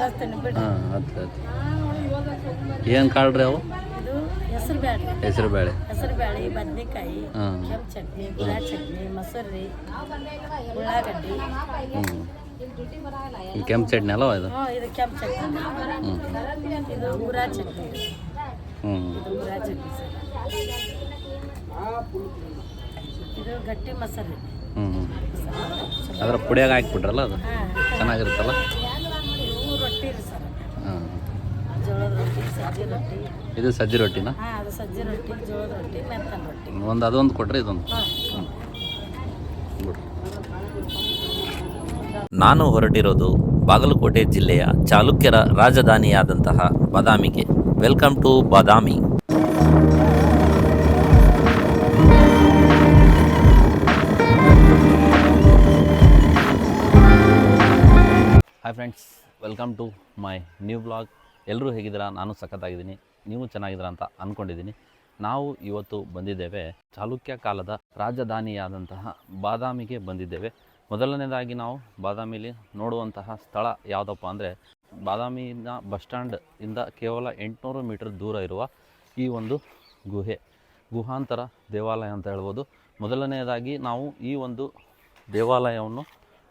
ಹಾಂ ಹತ್ತು ಹತ್ತು ಏನು ಕಾಳು ರೀ ಅವು? ಇದು ಹೆಸರು ಬ್ಯಾಡ್ರಿ ಹೆಸರು ಬೇಳೆ ಹೆಸರು ಬ್ಯಾಳಿ ಬದ್ನೆಕಾಯಿ ಕೆಂಪು ಚಟ್ನಿ ಗುಲಾಬ್ ಚಟ್ನಿ ಮೊಸರು ಉಳ್ಳಾಗಡ್ಡಿ. ಹ್ಞೂ ಕೆಂಪು ಚಟ್ನಿ ಅಲ್ಲ ಇದು? ಇದು ಕೆಂಪು ಚಟ್ನಿ. ಹ್ಞೂ ಇದು ಊರಾ ಚಟ್ನಿ. ಹ್ಞೂ ಇದು ಗುರಾ ಚಟ್ನಿ ಸರ್. ಇದು ಗಟ್ಟಿ ಮೊಸರು. ಹ್ಞೂ ಹ್ಞೂ ಅದ್ರ ಪುಡಿಯಾಗ ಹಾಕ್ಬಿಟ್ರಲ್ಲ ಅದು? ಚೆನ್ನಾಗಿರುತ್ತಲ್ಲ? ರೊಟ್ಟಿ ರೀ ಸರ್. ಹಾಂ ಜೋಳದ ರೊಟ್ಟಿ ಸಜ್ಜಿ ರೊಟ್ಟಿ. ಇದು ಸಜ್ಜಿ ರೊಟ್ಟಿನ? ಹಾಂ ಅದು ಸಜ್ಜಿ ರೊಟ್ಟಿ ಜೋಳದ ರೊಟ್ಟಿ ಮೆತ್ತನ ರೊಟ್ಟಿ. ಒಂದು ಅದೊಂದು ಕೊಟ್ಟರೆ ಇದೊಂದು. ಹಾಂ. ನಾನು ಹೊರಟಿರೋದು ಬಾಗಲಕೋಟೆ ಜಿಲ್ಲೆಯ ಚಾಲುಕ್ಯರ ರಾಜಧಾನಿಯಾದಂತಹ ಬಾದಾಮಿಗೆ. Welcome to Badami. Hi friends welcome to my new blog ಎಲ್ಲರೂ ಹೇಗಿದ್ದೀರಾ? ನಾನು ಸಖತ್ತಾಗಿದ್ದೀನಿ. ನೀವು ಚೆನ್ನಾಗಿದ್ದೀರಾ ಅಂತ ಅಂದ್ಕೊಂಡಿದ್ದೀನಿ ನಾವು ಇವತ್ತು ಬಂದಿದ್ದೇವೆ ಚಾಲುಕ್ಯ ಕಾಲದ ರಾಜಧಾನಿಯಾದಂತಹ ಬಾದಾಮಿಗೆ ಬಂದಿದ್ದೇವೆ. ಮೊದಲನೇದಾಗಿ ನಾವು ಬಾದಾಮಿಲಿ ನೋಡುವಂತಹ ಸ್ಥಳ ಯಾವುದಪ್ಪ ಅಂದರೆ ಬಾದಾಮಿನ ಬಸ್ ಸ್ಟ್ಯಾಂಡ್ ಇಂದ ಕೇವಲ ಎಂಟುನೂರು ಮೀಟರ್ ದೂರ ಇರುವ ಈ ಒಂದು ಗುಹೆ, ಗುಹಾಂತರ ದೇವಾಲಯ ಅಂತ ಹೇಳ್ಬೋದು. ಮೊದಲನೆಯದಾಗಿ ನಾವು ಈ ಒಂದು ದೇವಾಲಯವನ್ನು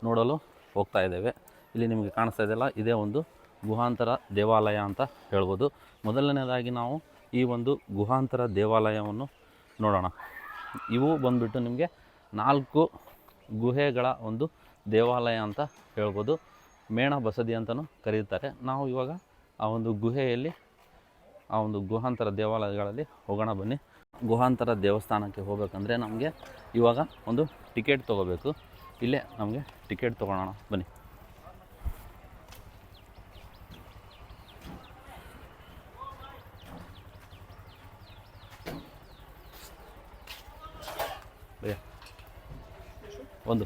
ನೋಡಲು ಹೋಗ್ತಾ ಇದ್ದೇವೆ. ಇಲ್ಲಿ ನಿಮಗೆ ಕಾಣಿಸ್ತಾ ಇದೆಯಲ್ಲ, ಇದೇ ಒಂದು ಗುಹಾಂತರ ದೇವಾಲಯ ಅಂತ ಹೇಳ್ಬೋದು. ಮೊದಲನೇದಾಗಿ ನಾವು ಈ ಒಂದು ಗುಹಾಂತರ ದೇವಾಲಯವನ್ನು ನೋಡೋಣ. ಇವು ಬಂದುಬಿಟ್ಟು ನಿಮಗೆ ನಾಲ್ಕು ಗುಹೆಗಳ ಒಂದು ದೇವಾಲಯ ಅಂತ ಹೇಳ್ಬೋದು. ಮೇಣ ಬಸದಿ ಅಂತಲೂ ಕರೆಯುತ್ತಾರೆ ನಾವು ಇವಾಗ ಆ ಒಂದು ಗುಹೆಯಲ್ಲಿ, ಆ ಒಂದು ಗುಹಾಂತರ ದೇವಾಲಯಗಳಲ್ಲಿ ಹೋಗೋಣ ಬನ್ನಿ. ಗುಹಾಂತರ ದೇವಸ್ಥಾನಕ್ಕೆ ಹೋಗಬೇಕಂದ್ರೆ ನಮಗೆ ಇವಾಗ ಒಂದು ಟಿಕೆಟ್ ತೊಗೋಬೇಕು. ಇಲ್ಲೇ ನಮಗೆ ಟಿಕೆಟ್ ತೊಗೊಳೋಣ. ಬನ್ನಿ. ಒಂದು.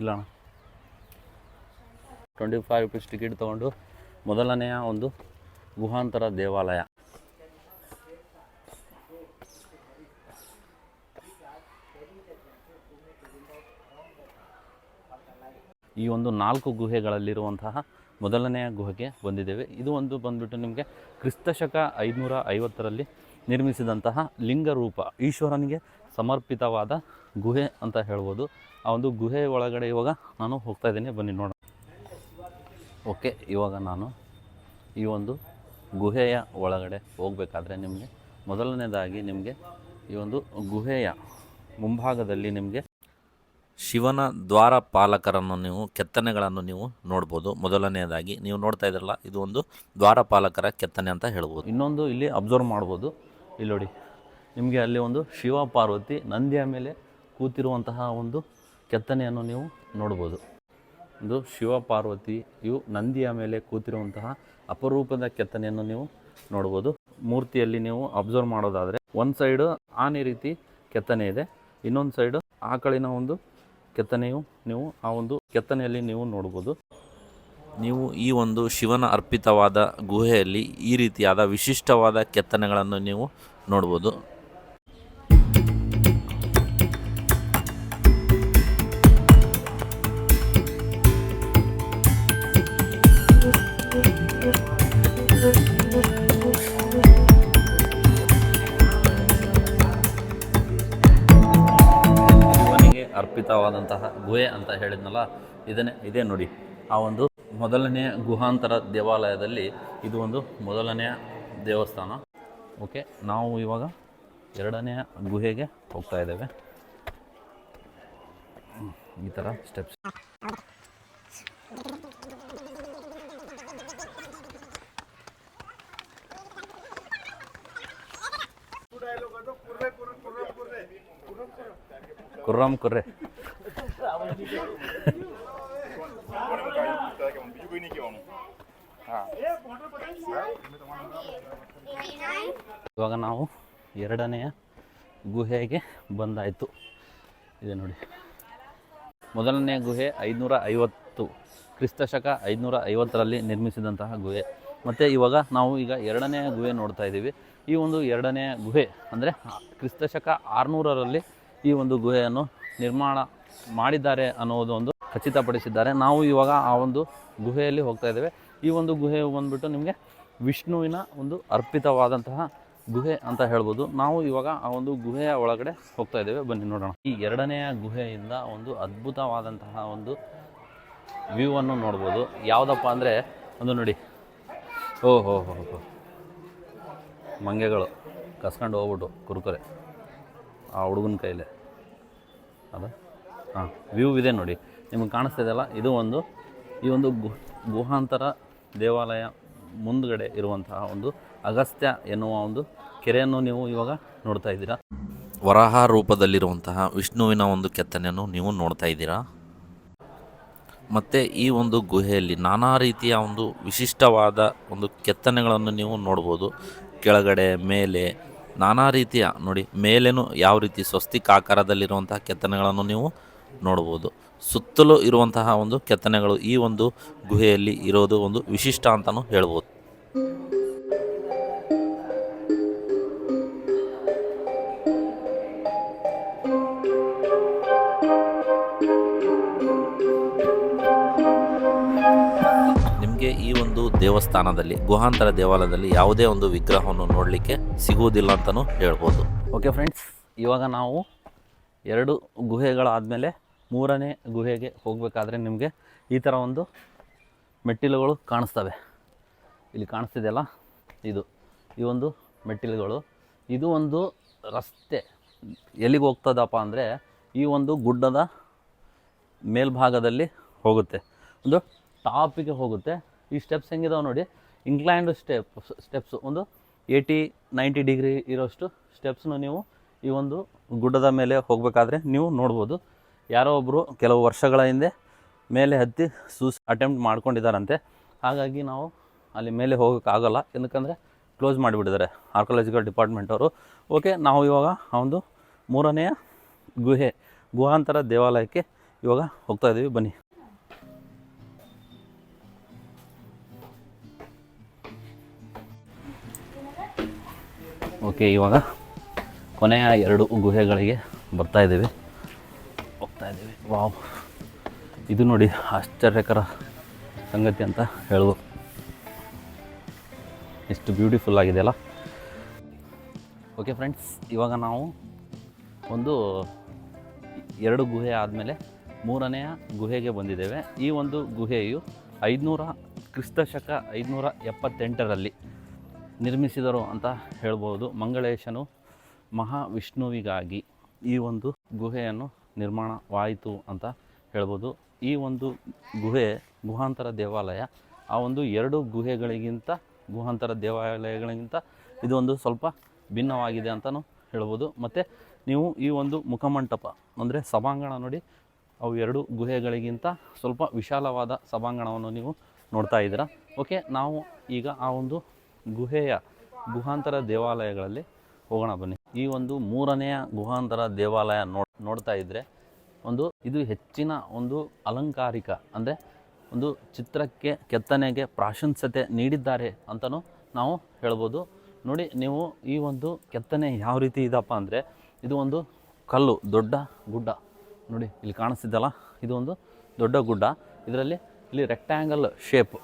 ಇಲ್ಲ ಅಣ್ಣ. ಟ್ವೆಂಟಿ ಫೈವ್ ರುಪೀಸ್ ಟಿಕೆಟ್ ತೊಗೊಂಡು ಮೊದಲನೆಯ ಒಂದು ಗುಹಾಂತರ ದೇವಾಲಯ. ಈ ಒಂದು ನಾಲ್ಕು ಗುಹೆಗಳಲ್ಲಿರುವಂತಹ ಮೊದಲನೆಯ ಗುಹೆಗೆ ಬಂದಿದ್ದೇವೆ. ಇದು ಒಂದು ಬಂದ್ಬಿಟ್ಟು ನಿಮಗೆ ಕ್ರಿಸ್ತಶಕ ಐದುನೂರ ಐವತ್ತರಲ್ಲಿ ನಿರ್ಮಿಸಿದಂತಹ ಲಿಂಗರೂಪ, ಈಶ್ವರನಿಗೆ ಸಮರ್ಪಿತವಾದ ಗುಹೆ ಅಂತ ಹೇಳ್ಬೋದು. ಆ ಒಂದು ಗುಹೆ ಒಳಗಡೆ ಇವಾಗ ನಾನು ಹೋಗ್ತಾ ಇದ್ದೀನಿ. ಬನ್ನಿ ನೋಡೋಣ. ಓಕೆ, ಇವಾಗ ನಾನು ಈ ಒಂದು ಗುಹೆಯ ಒಳಗಡೆ ಹೋಗಬೇಕಾದ್ರೆ ನಿಮಗೆ ಮೊದಲನೇದಾಗಿ ನಿಮಗೆ ಈ ಒಂದು ಗುಹೆಯ ಮುಂಭಾಗದಲ್ಲಿ ನಿಮಗೆ ಶಿವನ ದ್ವಾರಪಾಲಕರನ್ನು ನೀವು, ಕೆತ್ತನೆಗಳನ್ನು ನೀವು ನೋಡ್ಬೋದು. ಮೊದಲನೆಯದಾಗಿ ನೀವು ನೋಡ್ತಾ ಇದ್ರಲ್ಲ ಇದು ಒಂದು ದ್ವಾರಪಾಲಕರ ಕೆತ್ತನೆ ಅಂತ ಹೇಳ್ಬೋದು. ಇನ್ನೊಂದು ಇಲ್ಲಿ ಅಬ್ಸರ್ವ್ ಮಾಡ್ಬೋದು. ಇಲ್ಲಿ ನೋಡಿ, ನಿಮಗೆ ಅಲ್ಲಿ ಒಂದು ಶಿವ ಪಾರ್ವತಿ ನಂದಿಯ ಮೇಲೆ ಕೂತಿರುವಂತಹ ಒಂದು ಕೆತ್ತನೆಯನ್ನು ನೀವು ನೋಡ್ಬೋದು. ಒಂದು ಶಿವ ಪಾರ್ವತಿ ಇವು ನಂದಿಯ ಮೇಲೆ ಕೂತಿರುವಂತಹ ಅಪರೂಪದ ಕೆತ್ತನೆಯನ್ನು ನೀವು ನೋಡ್ಬೋದು. ಮೂರ್ತಿಯಲ್ಲಿ ನೀವು ಅಬ್ಸರ್ವ್ ಮಾಡೋದಾದರೆ ಒಂದು ಸೈಡು ಆನೆ ರೀತಿ ಕೆತ್ತನೆ ಇದೆ, ಇನ್ನೊಂದು ಸೈಡು ಆಕಳಿನ ಒಂದು ಕೆತ್ತನೆಯು ನೀವು ಆ ಒಂದು ಕೆತ್ತನೆಯಲ್ಲಿ ನೀವು ನೋಡ್ಬೋದು. ನೀವು ಈ ಒಂದು ಶಿವನ ಅರ್ಪಿತವಾದ ಗುಹೆಯಲ್ಲಿ ಈ ರೀತಿಯಾದ ವಿಶಿಷ್ಟವಾದ ಕೆತ್ತನೆಗಳನ್ನು ನೀವು ನೋಡ್ಬೋದು. ಅರ್ಪಿತವಾದಂತಹ ಗುಹೆ ಅಂತ ಹೇಳಿದ್ನಲ್ಲ, ಇದನ್ನೇ ಇದೇ ನೋಡಿ, ಆ ಒಂದು ಮೊದಲನೆಯ ಗುಹಾಂತರ ದೇವಾಲಯದಲ್ಲಿ ಇದು ಒಂದು ಮೊದಲನೆಯ ದೇವಸ್ಥಾನ. ಓಕೆ ನಾವು ಇವಾಗ ಎರಡನೆಯ ಗುಹೆಗೆ ಹೋಗ್ತಾ ಇದ್ದೇವೆ. ಈ ಥರ ಸ್ಟೆಪ್ಸ್ ಕುರ್ರಮ್ ಕುರ್ರೆ. ಇವಾಗ ನಾವು ಎರಡನೆಯ ಗುಹೆಗೆ ಬಂದಾಯಿತು. ಇದೆ ನೋಡಿ. ಮೊದಲನೆಯ ಗುಹೆ ಐದುನೂರ ಐವತ್ತು, ಕ್ರಿಸ್ತಶಕ ಐದುನೂರ ಐವತ್ತರಲ್ಲಿ ನಿರ್ಮಿಸಿದಂತಹ ಗುಹೆ. ಮತ್ತು ಇವಾಗ ನಾವು ಈಗ ಎರಡನೇ ಗುಹೆ ನೋಡ್ತಾ ಇದ್ದೀವಿ. ಈ ಒಂದು ಎರಡನೆಯ ಗುಹೆ ಅಂದರೆ ಕ್ರಿಸ್ತಶಕ ಆರುನೂರರಲ್ಲಿ ಈ ಒಂದು ಗುಹೆಯನ್ನು ನಿರ್ಮಾಣ ಮಾಡಿದ್ದಾರೆ ಅನ್ನೋದು ಒಂದು ಖಚಿತಪಡಿಸಿದ್ದಾರೆ. ನಾವು ಇವಾಗ ಆ ಒಂದು ಗುಹೆಯಲ್ಲಿ ಹೋಗ್ತಾ ಇದ್ದೇವೆ. ಈ ಒಂದು ಗುಹೆ ಬಂದ್ಬಿಟ್ಟು ನಿಮಗೆ ವಿಷ್ಣುವಿನ ಒಂದು ಅರ್ಪಿತವಾದಂತಹ ಗುಹೆ ಅಂತ ಹೇಳ್ಬೋದು. ನಾವು ಇವಾಗ ಆ ಒಂದು ಗುಹೆಯ ಒಳಗಡೆ ಹೋಗ್ತಾ ಇದ್ದೇವೆ. ಬನ್ನಿ ನೋಡೋಣ. ಈ ಎರಡನೆಯ ಗುಹೆಯಿಂದ ಒಂದು ಅದ್ಭುತವಾದಂತಹ ಒಂದು ವ್ಯೂವನ್ನು ನೋಡ್ಬೋದು. ಯಾವುದಪ್ಪ ಅಂದರೆ, ಒಂದು ನೋಡಿ. ಓ, ಹೋ ಹೋ ಹೋ. ಮಂಗೆಗಳು ಕಸ್ಕೊಂಡು ಹೋಗ್ಬಿಟ್ಟು ಕುರ್ಕುರೆ. ಆ ಹುಡುಗನ ಕೈಲೇ. ಅದ? ಹಾಂ, ವ್ಯೂ ಇದೆ ನೋಡಿ. ನಿಮಗೆ ಕಾಣಿಸ್ತಾ ಇದೆಯಲ್ಲ? ಇದು ಒಂದು ಈ ಒಂದು ಗುಹಾಂತರ ದೇವಾಲಯ ಮುಂದ್ಗಡೆ ಇರುವಂತಹ ಒಂದು ಅಗಸ್ತ್ಯ ಎನ್ನುವ ಒಂದು ಕೆರೆಯನ್ನು ನೀವು ಇವಾಗ ನೋಡ್ತಾ ಇದ್ದೀರಾ. ವರಾಹ ರೂಪದಲ್ಲಿರುವಂತಹ ವಿಷ್ಣುವಿನ ಒಂದು ಕೆತ್ತನೆಯನ್ನು ನೀವು ನೋಡ್ತಾ ಇದ್ದೀರಾ. ಮತ್ತು ಈ ಒಂದು ಗುಹೆಯಲ್ಲಿ ನಾನಾ ರೀತಿಯ ಒಂದು ವಿಶಿಷ್ಟವಾದ ಒಂದು ಕೆತ್ತನೆಗಳನ್ನು ನೀವು ನೋಡ್ಬೋದು. ಕೆಳಗಡೆ, ಮೇಲೆ, ನಾನಾ ರೀತಿಯ, ನೋಡಿ, ಮೇಲೇನು ಯಾವ ರೀತಿ ಸ್ವಸ್ತಿಕ್ ಆಕಾರದಲ್ಲಿರುವಂತಹ ಕೆತ್ತನೆಗಳನ್ನು ನೀವು ನೋಡ್ಬೋದು. ಸುತ್ತಲೂ ಇರುವಂತಹ ಒಂದು ಕೆತ್ತನೆಗಳು ಈ ಒಂದು ಗುಹೆಯಲ್ಲಿ ಇರೋದು ಒಂದು ವಿಶಿಷ್ಟ ಅಂತಲೂ ಹೇಳ್ಬೋದು. ನಿಮಗೆ ಈ ಒಂದು ದೇವಸ್ಥಾನದಲ್ಲಿ, ಗುಹಾಂತರ ದೇವಾಲಯದಲ್ಲಿ ಯಾವುದೇ ಒಂದು ವಿಗ್ರಹವನ್ನು ನೋಡಲಿಕ್ಕೆ ಸಿಗುವುದಿಲ್ಲ ಅಂತಲೂ ಹೇಳ್ಬೋದು. ಓಕೆ ಫ್ರೆಂಡ್ಸ್ ಇವಾಗ ನಾವು ಎರಡು ಗುಹೆಗಳಾದಮೇಲೆ ಮೂರನೇ ಗುಹೆಗೆ ಹೋಗಬೇಕಾದ್ರೆ ನಿಮಗೆ ಈ ಥರ ಒಂದು ಮೆಟ್ಟಿಲುಗಳು ಕಾಣಿಸ್ತವೆ. ಇಲ್ಲಿ ಕಾಣಿಸ್ತಿದೆಯಲ್ಲ? ಇದು. ಈ ಒಂದು ಮೆಟ್ಟಿಲುಗಳು. ಇದು ಒಂದು ರಸ್ತೆ. ಎಲ್ಲಿಗೆ ಹೋಗ್ತದಪ್ಪ ಅಂದರೆ ಈ ಒಂದು ಗುಡ್ಡದ ಮೇಲ್ಭಾಗದಲ್ಲಿ ಹೋಗುತ್ತೆ. ಒಂದು ಟಾಪಿಗೆ ಹೋಗುತ್ತೆ. ಈ ಸ್ಟೆಪ್ಸ್ ಹೆಂಗಿದಾವೆ ನೋಡಿ. England step, steps. ಒಂದು ಏಯ್ಟಿ, ನೈಂಟಿ ಡಿಗ್ರಿ ಇರೋಷ್ಟು ಸ್ಟೆಪ್ಸ್ನ ನೀವು ಈ ಒಂದು ಗುಡ್ಡದ ಮೇಲೆ ಹೋಗಬೇಕಾದ್ರೆ ನೀವು ನೋಡ್ಬೋದು. ಯಾರೋ ಒಬ್ಬರು ಕೆಲವು ವರ್ಷಗಳ ಹಿಂದೆ ಮೇಲೆ ಹತ್ತಿ ಸೂಸ್ ಅಟೆಂಪ್ಟ್ ಮಾಡ್ಕೊಂಡಿದ್ದಾರಂತೆ. ಹಾಗಾಗಿ ನಾವು ಅಲ್ಲಿ ಮೇಲೆ ಹೋಗೋಕ್ಕಾಗಲ್ಲ ಏನಕ್ಕಂದರೆ ಕ್ಲೋಸ್ ಮಾಡಿಬಿಟ್ಟಿದ್ದಾರೆ ಆರ್ಕೊಲಾಜಿಕಲ್ ಡಿಪಾರ್ಟ್ಮೆಂಟ್ ಅವರು. ಓಕೆ ನಾವು ಇವಾಗ ಆ ಒಂದು ಮೂರನೆಯ ಗುಹೆ, ಗುಹಾಂತರ ದೇವಾಲಯಕ್ಕೆ ಇವಾಗ ಹೋಗ್ತಾ ಇದ್ದೀವಿ ಬನ್ನಿ. ಓಕೆ ಇವಾಗ ಕೊನೆಯ ಎರಡು ಗುಹೆಗಳಿಗೆ ಬರ್ತಾ ಇದ್ದೀವಿ ಹೋಗ್ತಾ ಇದ್ದೀವಿ. ವಾವ್. ಇದು ನೋಡಿ ಆಶ್ಚರ್ಯಕರ ಸಂಗತಿ ಅಂತ ಹೇಳ್ಬೋದು. ಎಷ್ಟು ಬ್ಯೂಟಿಫುಲ್ ಆಗಿದೆಯಲ್ಲ ಓಕೆ ಫ್ರೆಂಡ್ಸ್ ಇವಾಗ ನಾವು ಒಂದು ಎರಡು ಗುಹೆ ಆದಮೇಲೆ ಮೂರನೆಯ ಗುಹೆಗೆ ಬಂದಿದ್ದೇವೆ. ಈ ಒಂದು ಗುಹೆಯು ಐದುನೂರ ಕ್ರಿಸ್ತ ಶಕ ಐದುನೂರ ಎಪ್ಪತ್ತೆಂಟರಲ್ಲಿ ನಿರ್ಮಿಸಿದರು ಅಂತ ಹೇಳ್ಬೋದು. ಮಂಗಳೇಶನು ಮಹಾವಿಷ್ಣುವಿಗಾಗಿ ಈ ಒಂದು ಗುಹೆಯನ್ನು ನಿರ್ಮಾಣವಾಯಿತು ಅಂತ ಹೇಳ್ಬೋದು. ಈ ಒಂದು ಗುಹೆ, ಗುಹಾಂತರ ದೇವಾಲಯ, ಆ ಒಂದು ಎರಡು ಗುಹೆಗಳಿಗಿಂತ, ಗುಹಾಂತರ ದೇವಾಲಯಗಳಿಗಿಂತ ಇದು ಒಂದು ಸ್ವಲ್ಪ ಭಿನ್ನವಾಗಿದೆ ಅಂತಲೂ ಹೇಳ್ಬೋದು. ಮತ್ತು ನೀವು ಈ ಒಂದು ಮುಖಮಂಟಪ, ಅಂದರೆ ಸಭಾಂಗಣ ನೋಡಿ, ಅವು ಎರಡು ಗುಹೆಗಳಿಗಿಂತ ಸ್ವಲ್ಪ ವಿಶಾಲವಾದ ಸಭಾಂಗಣವನ್ನು ನೀವು ನೋಡ್ತಾ ಇದ್ದೀರಾ. ಓಕೆ, ನಾವು ಈಗ ಆ ಒಂದು ಗುಹೆಯ ಗುಹಾಂತರ ದೇವಾಲಯಗಳಲ್ಲಿ ಹೋಗೋಣ ಬನ್ನಿ. ಈ ಒಂದು ಮೂರನೆಯ ಗುಹಾಂತರ ದೇವಾಲಯ ನೋಡ್, ನೋಡ್ತಾ ಇದ್ದರೆ ಒಂದು, ಇದು ಹೆಚ್ಚಿನ ಒಂದು ಅಲಂಕಾರಿಕ, ಅಂದರೆ ಒಂದು ಚಿತ್ರಕ್ಕೆ, ಕೆತ್ತನೆಗೆ ಪ್ರಾಶಂಸ್ಯತೆ ನೀಡಿದ್ದಾರೆ ಅಂತಲೂ ನಾವು ಹೇಳ್ಬೋದು. ನೋಡಿ, ನೀವು ಈ ಒಂದು ಕೆತ್ತನೆ ಯಾವ ರೀತಿ ಇದಪ್ಪ ಅಂದರೆ, ಇದು ಒಂದು ಕಲ್ಲು, ದೊಡ್ಡ ಗುಡ್ಡ. ನೋಡಿ, ಇಲ್ಲಿ ಕಾಣಿಸ್ತಿದ್ದಲ್ಲ ಇದು ಒಂದು ದೊಡ್ಡ ಗುಡ್ಡ. ಇದರಲ್ಲಿ ಇಲ್ಲಿ ರೆಕ್ಟ್ಯಾಂಗಲ್ ಶೇಪ್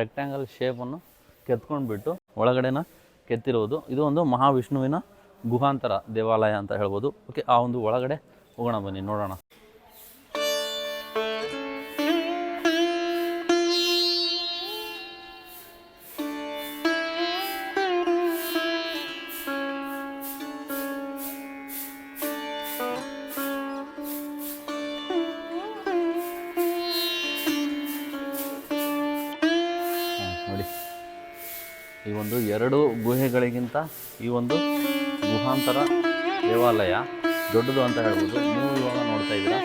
ರೆಕ್ಟ್ಯಾಂಗಲ್ ಶೇಪನ್ನು ಕೆತ್ಕೊಂಡ್ಬಿಟ್ಟು ಒಳಗಡೆನ ಕೆತ್ತಿರುವುದು ಇದು ಒಂದು ಮಹಾವಿಷ್ಣುವಿನ ಗುಹಾಂತರ ದೇವಾಲಯ ಅಂತ ಹೇಳ್ಬೋದು. ಓಕೆ, ಆ ಒಂದು ಒಳಗಡೆ ಹೋಗೋಣ ಬನ್ನಿ, ನೋಡೋಣ. ನೋಡಿ. ಈ ಒಂದು ಎರಡು ಗುಹೆಗಳಿಗಿಂತ ಈ ಒಂದು ಗುಹಾಂತರ ದೇವಾಲಯ ದೊಡ್ಡದು ಅಂತ ಹೇಳ್ಬೋದು. ನೀವು ಇವಾಗ ನೋಡ್ತಾ ಇದ್ದೀರಾ?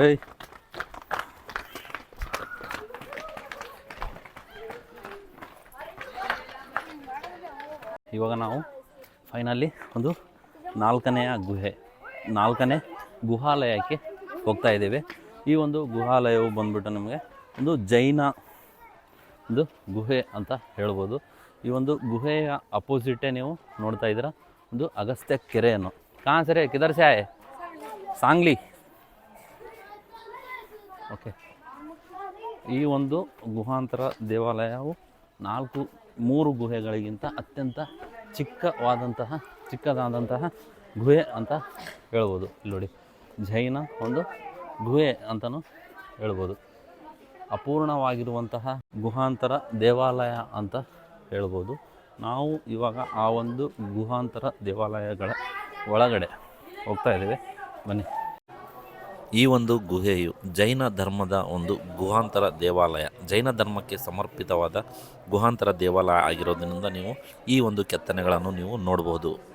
ಏಯ್ ಇವಾಗ ನಾವು ಫೈನಲಿ ಒಂದು ನಾಲ್ಕನೆಯ ಗುಹೆ, ನಾಲ್ಕನೇ ಗುಹಾಲಯಕ್ಕೆ ಹೋಗ್ತಾ ಇದ್ದೇವೆ. ಈ ಒಂದು ಗುಹಾಲಯವು ಬಂದ್ಬಿಟ್ಟು ನಮಗೆ ಒಂದು ಜೈನ ಒಂದು ಗುಹೆ ಅಂತ ಹೇಳ್ಬೋದು. ಈ ಒಂದು ಗುಹೆಯ ಅಪೋಸಿಟೇ ನೀವು ನೋಡ್ತಾ ಇದ್ದೀರಾ, ಒಂದು ಅಗಸ್ತ್ಯ ಕೆರೆಯನ್ನು. ಕಾಣ ಸರಿ ಕಿದರ್ಸಾಯ್ ಸಾಂಗ್ಲಿ. ಓಕೆ. ಈ ಒಂದು ಗುಹಾಂತರ ದೇವಾಲಯವು ನಾಲ್ಕು, ಮೂರು ಗುಹೆಗಳಿಗಿಂತ ಅತ್ಯಂತ ಚಿಕ್ಕವಾದಂತಹ, ಚಿಕ್ಕದಾದಂತಹ ಗುಹೆ ಅಂತ ಹೇಳ್ಬೋದು. ಇಲ್ಲಿ ನೋಡಿ, ಜೈನ ಒಂದು ಗುಹೆ ಅಂತಲೂ ಹೇಳ್ಬೋದು. ಅಪೂರ್ಣವಾಗಿರುವಂತಹ ಗುಹಾಂತರ ದೇವಾಲಯ ಅಂತ ಹೇಳ್ಬೋದು. ನಾವು ಇವಾಗ ಆ ಒಂದು ಗುಹಾಂತರ ದೇವಾಲಯಗಳ ಒಳಗಡೆ ಹೋಗ್ತಾ ಇದ್ದೇವೆ. ಬನ್ನಿ. ಈ ಒಂದು ಗುಹೆಯು ಜೈನ ಧರ್ಮದ ಒಂದು ಗುಹಾಂತರ ದೇವಾಲಯ. ಜೈನ ಧರ್ಮಕ್ಕೆ ಸಮರ್ಪಿತವಾದ ಗುಹಾಂತರ ದೇವಾಲಯ ಆಗಿರೋದ್ರಿಂದ ನೀವು ಈ ಒಂದು ಕೆತ್ತನೆಗಳನ್ನು ನೀವು ನೋಡಬಹುದು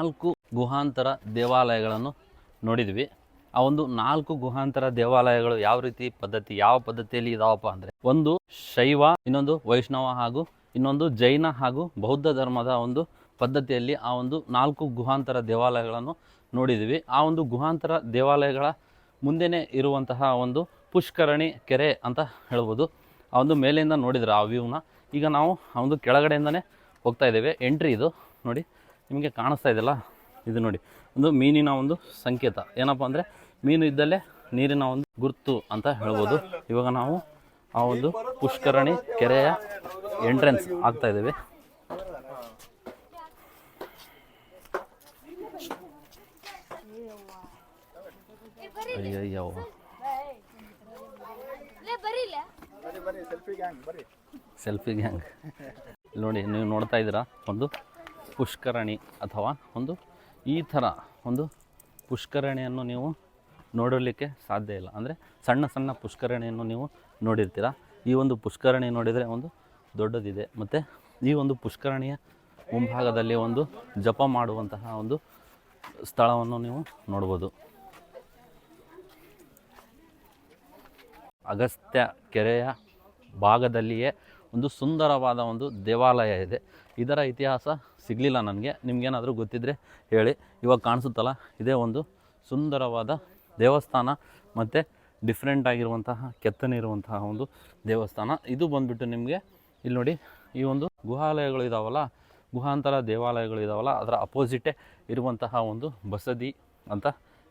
ನಾಲ್ಕು ಗುಹಾಂತರ ದೇವಾಲಯಗಳನ್ನು ನೋಡಿದ್ವಿ. ಆ ಒಂದು ನಾಲ್ಕು ಗುಹಾಂತರ ದೇವಾಲಯಗಳು ಯಾವ ರೀತಿ ಪದ್ಧತಿ, ಯಾವ ಪದ್ಧತಿಯಲ್ಲಿ ಇದಾವಪ್ಪ ಅಂದರೆ, ಒಂದು ಶೈವ, ಇನ್ನೊಂದು ವೈಷ್ಣವ ಹಾಗೂ ಇನ್ನೊಂದು ಜೈನ ಹಾಗೂ ಬೌದ್ಧ ಧರ್ಮದ ಒಂದು ಪದ್ಧತಿಯಲ್ಲಿ ಆ ಒಂದು ನಾಲ್ಕು ಗುಹಾಂತರ ದೇವಾಲಯಗಳನ್ನು ನೋಡಿದ್ವಿ. ಆ ಒಂದು ಗುಹಾಂತರ ದೇವಾಲಯಗಳ ಮುಂದೆನೇ ಇರುವಂತಹ ಒಂದು ಪುಷ್ಕರಣಿ ಕೆರೆ ಅಂತ ಹೇಳ್ಬೋದು. ಆ ಒಂದು ಮೇಲಿಂದ ನೋಡಿದ್ರೆ ಆ ವ್ಯೂನ. ಈಗ ನಾವು ಆ ಒಂದು ಕೆಳಗಡೆಯಿಂದನೇ ಹೋಗ್ತಾ ಇದ್ದೇವೆ. ಎಂಟ್ರಿ ಇದು. ನೋಡಿ. ನಿಮಗೆ ಕಾಣಿಸ್ತಾ ಇದೆಯಲ್ಲ? ಇದು ನೋಡಿ ಒಂದು ಮೀನಿನ ಒಂದು ಸಂಕೇತ. ಏನಪ್ಪ ಅಂದರೆ ಮೀನು ಇದ್ದಲ್ಲೇ ನೀರಿನ ಒಂದು ಗುರುತು ಅಂತ ಹೇಳ್ಬೋದು. ಇವಾಗ ನಾವು ಆ ಒಂದು ಪುಷ್ಕರಣಿ ಕೆರೆಯ ಎಂಟ್ರೆನ್ಸ್ ಆಗ್ತಾ ಇದ್ದೀವಿ. ಅಯ್ಯಯ್ಯವ್ವ. ಸೆಲ್ಫಿ ಗ್ಯಾಂಗ್ ಇಲ್ಲಿ ನೋಡಿ ನೀವು ನೋಡ್ತಾ ಇದ್ದೀರಾ ಒಂದು ಪುಷ್ಕರಣಿ ಅಥವಾ ಒಂದು ಈ ಥರ ಒಂದು ಪುಷ್ಕರಣಿಯನ್ನು ನೀವು ನೋಡಲಿಕ್ಕೆ ಸಾಧ್ಯ ಇಲ್ಲ. ಅಂದರೆ ಸಣ್ಣ ಸಣ್ಣ ಪುಷ್ಕರಣಿಯನ್ನು ನೀವು ನೋಡಿರ್ತೀರ. ಈ ಒಂದು ಪುಷ್ಕರಣಿ ನೋಡಿದರೆ ಒಂದು ದೊಡ್ಡದಿದೆ. ಮತ್ತು ಈ ಒಂದು ಪುಷ್ಕರಣಿಯ ಮುಂಭಾಗದಲ್ಲಿ ಒಂದು ಜಪ ಮಾಡುವಂತಹ ಒಂದು ಸ್ಥಳವನ್ನು ನೀವು ನೋಡ್ಬೋದು. ಅಗಸ್ತ್ಯ ಕೆರೆಯ ಭಾಗದಲ್ಲಿಯೇ ಒಂದು ಸುಂದರವಾದ ಒಂದು ದೇವಾಲಯ ಇದೆ. ಇದರ ಇತಿಹಾಸ ಸಿಗಲಿಲ್ಲ ನನಗೆ. ನಿಮಗೇನಾದರೂ ಗೊತ್ತಿದ್ದರೆ ಹೇಳಿ. ಇವಾಗ ಕಾಣಿಸುತ್ತಲ್ಲ, ಇದೇ ಒಂದು ಸುಂದರವಾದ ದೇವಸ್ಥಾನ ಮತ್ತು ಡಿಫ್ರೆಂಟ್ ಆಗಿರುವಂತಹ ಕೆತ್ತನೆ ಇರುವಂತಹ ಒಂದು ದೇವಸ್ಥಾನ. ಇದು ಬಂದುಬಿಟ್ಟು ನಿಮಗೆ ಇಲ್ಲಿ ನೋಡಿ, ಈ ಒಂದು ಗುಹಾಲಯಗಳು ಇದಾವಲ್ಲ ಗುಹಾಂತರ ದೇವಾಲಯಗಳು ಇದಾವಲ್ಲ ಅದರ ಅಪೋಸಿಟೇ ಇರುವಂತಹ ಒಂದು ಬಸದಿ ಅಂತ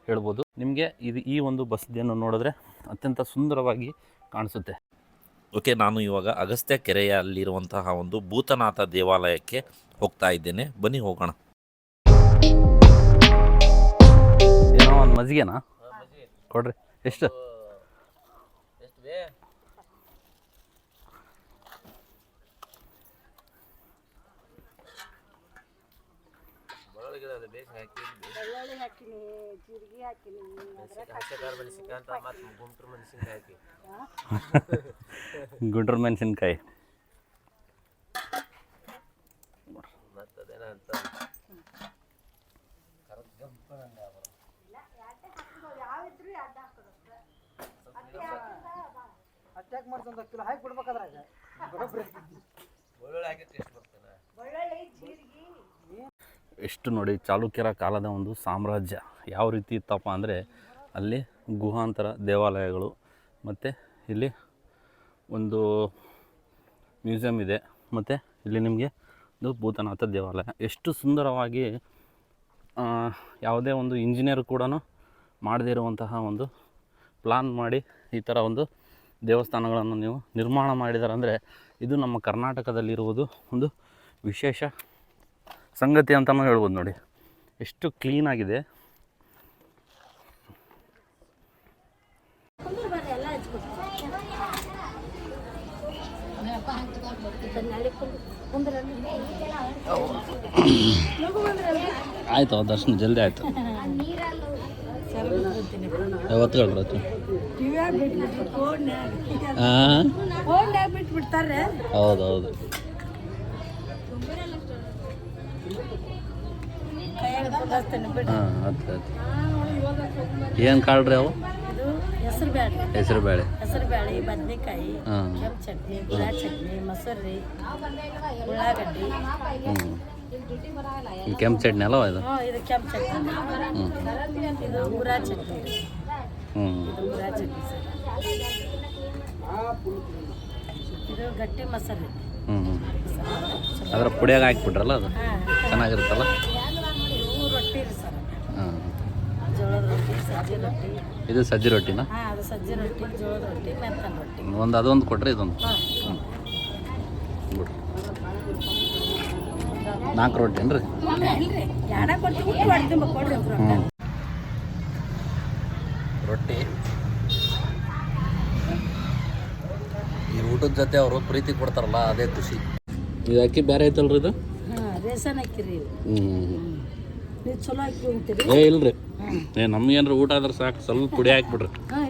ಹೇಳ್ಬೋದು. ನಿಮಗೆ ಇದು ಈ ಒಂದು ಬಸದಿಯನ್ನು ನೋಡಿದ್ರೆ ಅತ್ಯಂತ ಸುಂದರವಾಗಿ ಕಾಣಿಸುತ್ತೆ. ಓಕೆ, ನಾನು ಇವಾಗ ಅಗಸ್ತ್ಯ ಕೆರೆಯಲ್ಲಿರುವಂತಹ ಒಂದು ಭೂತನಾಥ ದೇವಾಲಯಕ್ಕೆ ಹೋಗ್ತಾ ಇದ್ದೇನೆ. ಬನ್ನಿ ಹೋಗೋಣ. ಏನೋ ಒಂದು ಮಜ್ಜಿಗೆನಾ? ಕೊಡ್ರಿ. ಎಷ್ಟು? ಬೆಳ್ಳುಳ್ಳಿ ಹಾಕಿನಿ ಜೀರಿಗೆ ಹಾಕಿನಿ ಗುಂಡ್ರ ಮೆಣಸಿನ್ಕಾಯಿ. ಅಟ್ಯಾಕ್ ಕಿಲೋ ಹಾಕಿ ಎಷ್ಟು ನೋಡಿ ಚಾಲುಕ್ಯರ ಕಾಲದ ಒಂದು ಸಾಮ್ರಾಜ್ಯ. ಯಾವ ರೀತಿ ಇತ್ತಪ್ಪ ಅಂದರೆ ಅಲ್ಲಿ ಗುಹಾಂತರ ದೇವಾಲಯಗಳು ಮತ್ತು ಇಲ್ಲಿ ಒಂದು ಮ್ಯೂಸಿಯಮ್ ಇದೆ ಮತ್ತು ಇಲ್ಲಿ ನಿಮಗೆ ಒಂದು ಭೂತನಾಥ ದೇವಾಲಯ. ಎಷ್ಟು ಸುಂದರವಾಗಿ ಯಾವುದೇ ಒಂದು ಇಂಜಿನಿಯರ್ ಕೂಡ ಮಾಡದೇ ಇರುವಂತಹ ಒಂದು ಪ್ಲಾನ್ ಮಾಡಿ ಈ ಥರ ಒಂದು ದೇವಸ್ಥಾನಗಳನ್ನು ನೀವು ನಿರ್ಮಾಣ ಮಾಡಿದ್ದಾರೆ ಅಂದರೆ ಇದು ನಮ್ಮ ಕರ್ನಾಟಕದಲ್ಲಿರುವುದು ಒಂದು ವಿಶೇಷ ಸಂಗತಿ ಅಂತಲೂ ಹೇಳ್ಬೋದು ನೋಡಿ. ಎಷ್ಟು ಕ್ಲೀನಾಗಿದೆ ಆಯ್ತು ದರ್ಶನ ಜಲ್ದಿ ಆಯ್ತು. ಯಾವತ್ತು ಹೇಳ್ರತ್ತು ಹಾಂ ಆಯ್ತು ಆಯ್ತು. ಏನು ಕಾಳ್ರಿ ಅವು? ಹೆಸರು ಬೇಳೆ ಹೆಸರು ಬೇಳೆ ಹೆಸರು ಬೇಳೆ ಬದನೆಕಾಯಿ ಕೆಂಪು ಚಟ್ನಿ ಗುಳ ಚಟ್ನಿ ಮೊಸರು ಉಳ್ಳಾಗಡ್ಡಿ. ಹ್ಞೂ ಕೆಂಪು ಚಟ್ನಿ ಅಲ್ಲವ ಇದು? ಹ್ಞೂ ಇದು ಕೆಂಪು ಚಟ್ನಿ. ಇದು ಗುರಾ ಚಟ್ನಿ. ಹ್ಞೂ ಇದು ಗುರಾ ಚಟ್ನಿ ಸರ್. ಇದು ಗಟ್ಟಿ ಮೊಸರು. ಹ್ಞೂ ಹ್ಞೂ ಅದರ ಪುಡಿಯಾಗ ಹಾಕ್ಬಿಟ್ರಲ್ಲ ಅದು? ಹಾಂ. ಚೆನ್ನಾಗಿರುತ್ತಲ್ಲ? ರೊಟ್ಟಿ ರೀ ಸರ್. ಹಾಂ ಜೋಳದ ರೊಟ್ಟಿ ಸಜ್ಜಿ ರೊಟ್ಟಿ. ಇದು ಸಜ್ಜಿ ರೊಟ್ಟಿನ? ಹಾಂ ಅದು ಸಜ್ಜಿ ರೊಟ್ಟಿ ಜೋಳದ ರೊಟ್ಟಿ ಮೆತ್ತನ ರೊಟ್ಟಿ. ಒಂದು ಅದೊಂದು ಕೊಟ್ರಿ ಇದೊಂದು. ಬಿಡ್ರಿ ನಾಲ್ಕು ರೊಟ್ಟಿ ಏನ್ರಿ? ಹ್ಞೂ ರೊಟ್ಟಿ ಈ ಊಟದ ಜೊತೆ ಅವರು ಪ್ರೀತಿ ಕೊಡ್ತಾರಲ್ಲ ಅದೇ ಖುಷಿ. ಇದು ಅಕ್ಕಿ ಬೇರೆ ಐತಲ್ರಿ ಇದು? ಹ್ಮ್ ರೇಷನ್ ಹ್ಞೂ ನೀವು ಚಲೋ ಹಾಕಿ ಉಣ್ತೀರಿ ಏ ಇಲ್ರಿ. ಏ ನಮ್ಗೇನ್ರಿ ಊಟ ಆದ್ರೆ ಸಾಕು. ಸ್ವಲ್ಪ ಪುಡಿ ಹಾಕ್ಬಿಡ್ರಿ. ಹಾಂ